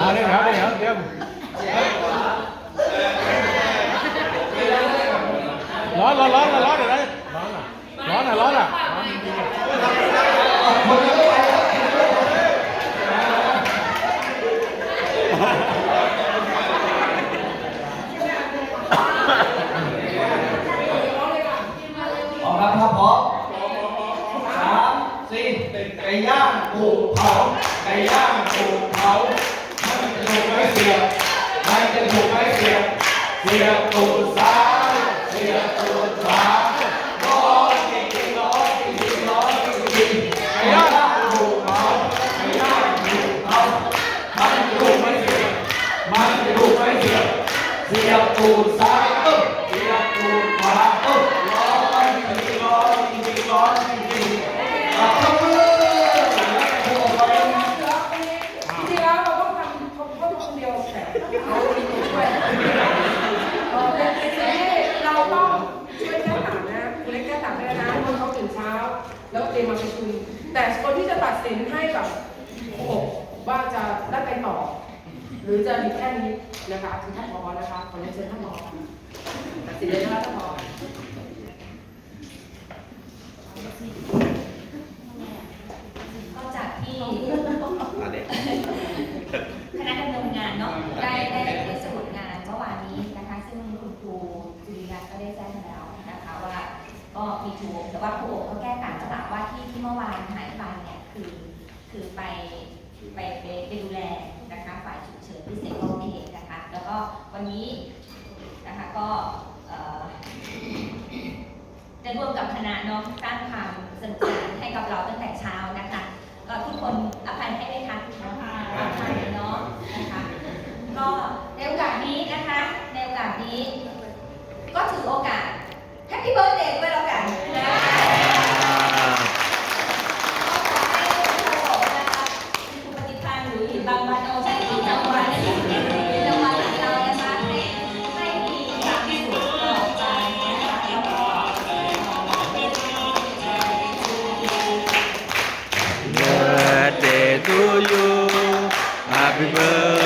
อาเดี๋ยวเดี๋ยวเดี๋ยวร้อนร้อนร้อนร้อนเดี๋ยวนะร้อนอะร้อนอะร้อนอะพร้อมครับถ้าพร้อมสามสี่ไก่ย่างถูเผาไก่ย่างถูเผามันจะ ถูกไม่เสียบมันจะถูกไม่เสียบเสียบตูดซ้ายเสียบตูดขวาร้อนจริงๆร้อนจริงๆร้อนจริงจริงไม่ได้ถูกเขาไม่ได้ถูกเขามันจะถูกไม่เสียบมันจะถูกไม่เสียบเสียบตูดซ้ายเออเสียบตูดขวาเอ้ยร้อนจริงๆร้อนจริงๆร้อนจริงๆอะปรบมือโอ้โห จริงๆแล้วเราต้องทำเขาเขาคนเดียวแต่เขาช่วยเออเป็นเป็นสิ่งที่เราต้องช่วยแก้ต่างนะคุณเล็กแก้ต่างไปแล้วนะคน เขาตื่นเช้า แล้วเตรียมมาประชุมแต่คนที่จะตัดสินให้แบบโอ้โหว่าจะได้ไปต่อ หรือจะหยุดแค่นี้นะคะคือท่านผอนะคะขอเรียนเชิญท่านผอตัดสินเลยนะคะท่านผอก็จากที่ ก็มีถูกแต่ว่าครูโอ๋ก็แก้ต่างจังหวะว่าที่ที่เมื่อวานหายไปเนี่ยคือ คือไปไปไปไปดูแลนะคะฝ่ายฉุกเฉินพิเศษโรคเหตุนะคะ แล้วก็วันนี้นะคะก็เอ่อได้ร่วมกับคณะเนาะสร้างความสนุกสนานให้กับเราตั้งแต่เช้านะคะก็ทุกคนอภัยให้ไหมคะอภัยเนาะนะคะก็ในโอกาสนี้นะคะในโอกาสนี้ Happy birthday